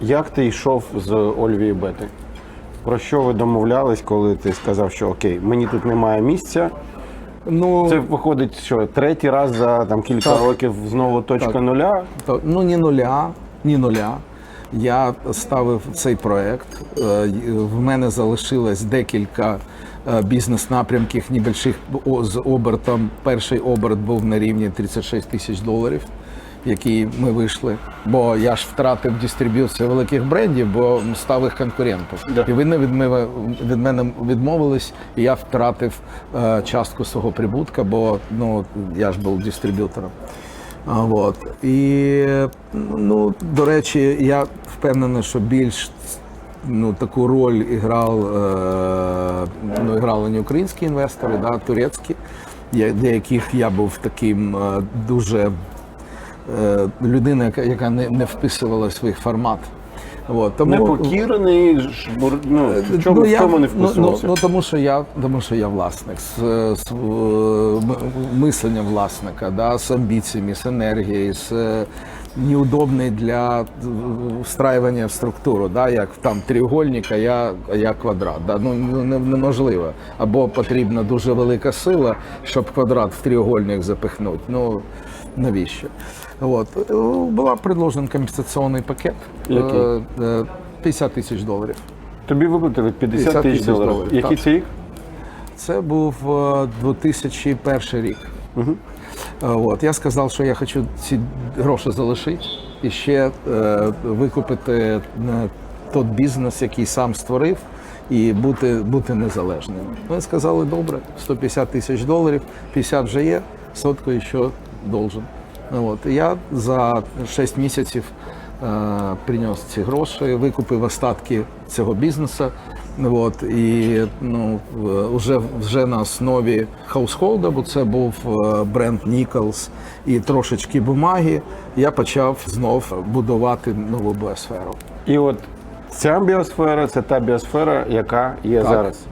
Як ти йшов з Ольвії Бети? Про що ви домовлялись, коли ти сказав, що окей, мені тут немає місця? Ну, Це виходить, що третій раз за там кілька Так. років знову точка Так. нуля. То, ну, ні нуля, ні нуля. Я ставив цей проект. Е, В мене залишилось декілька е, бізнес-напрямків небольших з обертом. Перший оберт був на рівні 36 тисяч доларів, який ми вийшли. Бо я ж втратив дистриб'юцію великих брендів, бо став їх конкурентом. Да. І вони від мене, від мене відмовились, і я втратив е, частку свого прибутка, бо ну, я ж був дистриб'ютором. А, От. І, ну, до речі, я впевнений, що більш ну, таку роль іграв, е, ну, іграли не українські інвестори, да, турецькі, я- для яких я був таким е, дуже людина, яка, не, не вписувалась в їх формат. От, тому, Непокірений, ж, бур- ну, в чому, ну, в я- чому не ну, вписувався? Ну, ну, тому що я, тому що я власник з, з е, м- мисленням власника, да, з амбіціями, з енергією, з е, неудобний для е, встраювання в структуру, да, як там треугольник, а я, а я квадрат. Да, ну, ну, неможливо. Або потрібна дуже велика сила, щоб квадрат в треугольник запихнути. Ну, навіщо? От. Е, Була предложен компенсаційний пакет. Який? Е, е, 50 тисяч доларів. Тобі виплатили 50 50 тисяч доларів. доларів, Який це рік? Це був е, 2001 рік. Угу. От, я сказав, що я хочу ці гроші залишити і ще е, викупити е, той бізнес, який сам створив, і бути, бути незалежним. Вони сказали, добре, 150 тисяч доларів, 50 вже є, сотку ще должен. Ну, От. Я за 6 місяців е, приніс ці гроші, викупив остатки цього бізнесу. От, і ну, вже, вже на основі хаусхолда, бо це був бренд Nichols і трошечки бумаги, я почав знов будувати нову біосферу. І от ця біосфера це та біосфера, яка є Так. зараз.